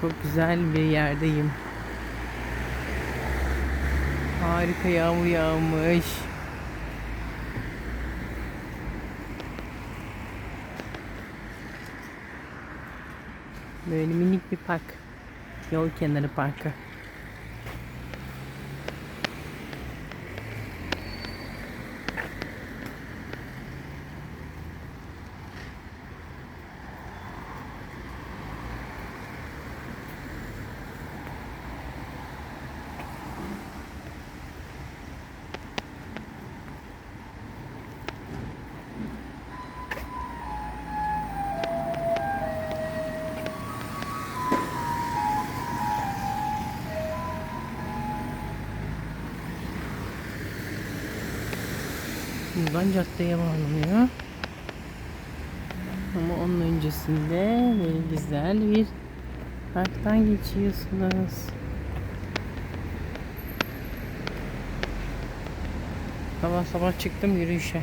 Çok güzel bir yerdeyim. Harika yağmur yağmış. Böyle minik bir park. Yol kenarı parkı. Buradan caddeye bağlanıyor. Ama onun öncesinde böyle güzel bir parktan geçiyorsunuz. Sabah sabah çıktım yürüyüşe.